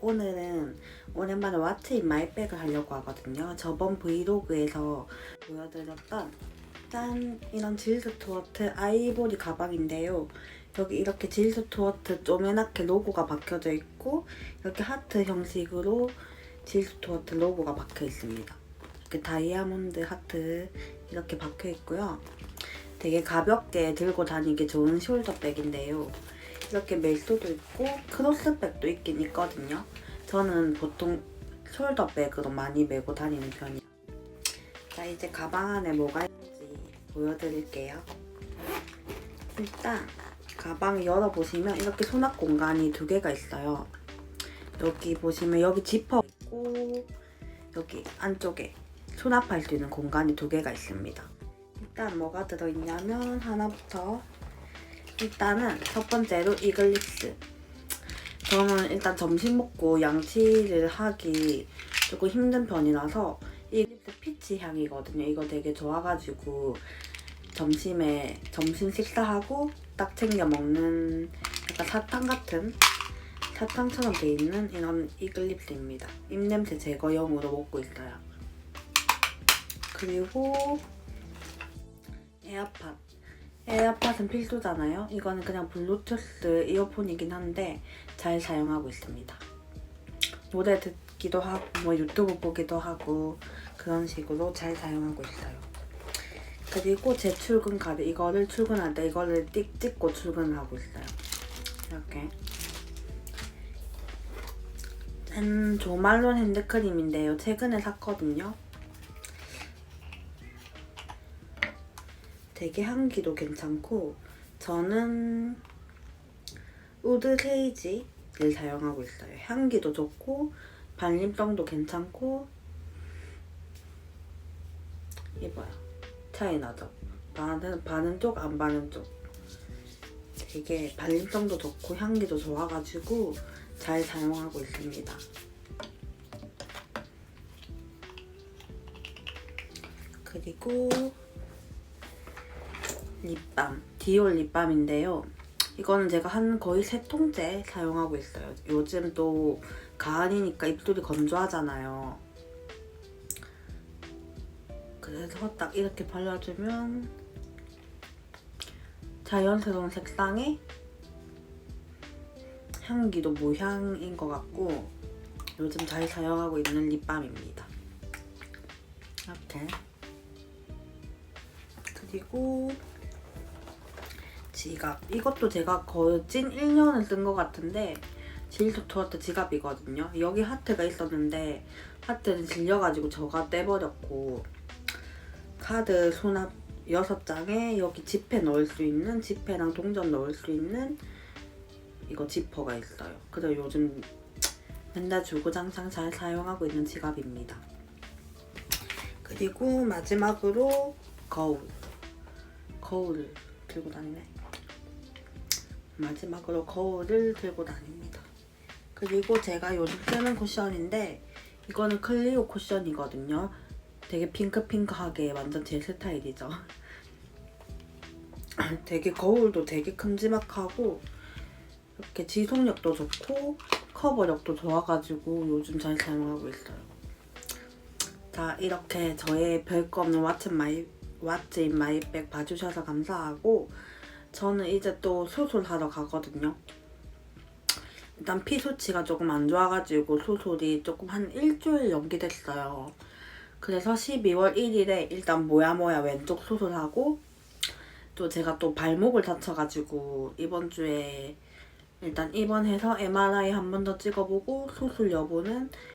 오늘은 오랜만에 와트 인 마이백을 하려고 하거든요. 저번 브이로그에서 보여드렸던 짠 이런 질스 투어트 아이보리 가방인데요. 여기 이렇게 질스 투어트 쪼매나게 로고가 박혀져 있고 이렇게 하트 형식으로 질스 투어트 로고가 박혀 있습니다. 이렇게 다이아몬드 하트 이렇게 박혀 있고요. 되게 가볍게 들고 다니기 좋은 숄더백인데요. 이렇게 멜소도 있고 크로스백도 있긴 있거든요. 저는 보통 숄더백으로 많이 메고 다니는 편이에요. 자 이제 가방 안에 뭐가 있는지 보여드릴게요. 일단 가방 열어보시면 이렇게 수납 공간이 두 개가 있어요. 여기 보시면 여기 지퍼 있고 여기 안쪽에 수납할 수 있는 공간이 두 개가 있습니다. 일단 뭐가 들어있냐면 하나부터 일단은 첫 번째로 이글립스. 저는 일단 점심 먹고 양치를 하기 조금 힘든 편이라서 이글립스 피치 향이거든요. 이거 되게 좋아가지고 점심에 점심 식사하고 딱 챙겨 먹는 약간 사탕 같은 사탕처럼 돼 있는 이런 이글립스입니다. 입냄새 제거용으로 먹고 있어요. 그리고 에어팟. 에어팟은 필수잖아요. 이거는 그냥 블루투스 이어폰이긴 한데 잘 사용하고 있습니다. 노래 듣기도 하고 뭐 유튜브 보기도 하고 그런 식으로 잘 사용하고 있어요. 그리고 제 출근 카드 이거를 출근할 때 이거를 띡 찍고 출근하고 있어요. 이렇게. 짠 조말론 핸드크림인데요. 최근에 샀거든요. 되게 향기도 괜찮고 저는 우드 세이지를 사용하고 있어요. 향기도 좋고 발림성도 괜찮고 이봐요. 차이 나죠? 바는, 바는 쪽, 안 바는 쪽. 되게 발림성도 좋고 향기도 좋아가지고 잘 사용하고 있습니다. 그리고 립밤, 디올 립밤인데요. 이거는 제가 한 거의 세 통째 사용하고 있어요. 요즘 또 가을이니까 입술이 건조하잖아요. 그래서 딱 이렇게 발라주면 자연스러운 색상에 향기도 무향인 것 같고 요즘 잘 사용하고 있는 립밤입니다. 이렇게 그리고 지갑. 이것도 제가 찐 1년을 쓴 것 같은데 질소 투어트 지갑이거든요. 여기 하트가 있었는데 하트는 질려가지고 저가 떼버렸고 카드 수납 6장에 여기 지폐 넣을 수 있는 지폐랑 동전 넣을 수 있는 이거 지퍼가 있어요. 그래서 요즘 맨날 주구장창 잘 사용하고 있는 지갑입니다. 그리고 마지막으로 거울. 거울을 들고 다니네. 마지막으로 거울을 들고 다닙니다. 그리고 제가 요즘 쓰는 쿠션인데 이거는 클리오 쿠션이거든요. 되게 핑크핑크하게 완전 제 스타일이죠. 되게 거울도 되게 큼지막하고 이렇게 지속력도 좋고 커버력도 좋아가지고 요즘 잘 사용하고 있어요. 자 이렇게 저의 별거 없는 왓츠 마이 왓츠 인 마이백 봐주셔서 감사하고 저는 이제 또 수술하러 가거든요. 일단 피 수치가 조금 안 좋아가지고 수술이 조금 한 일주일 연기됐어요. 그래서 12월 1일에 일단 뭐야 뭐야 왼쪽 수술하고 또 제가 또 발목을 다쳐가지고 이번 주에 일단 입원해서 MRI 한 번 더 찍어보고 수술 여부는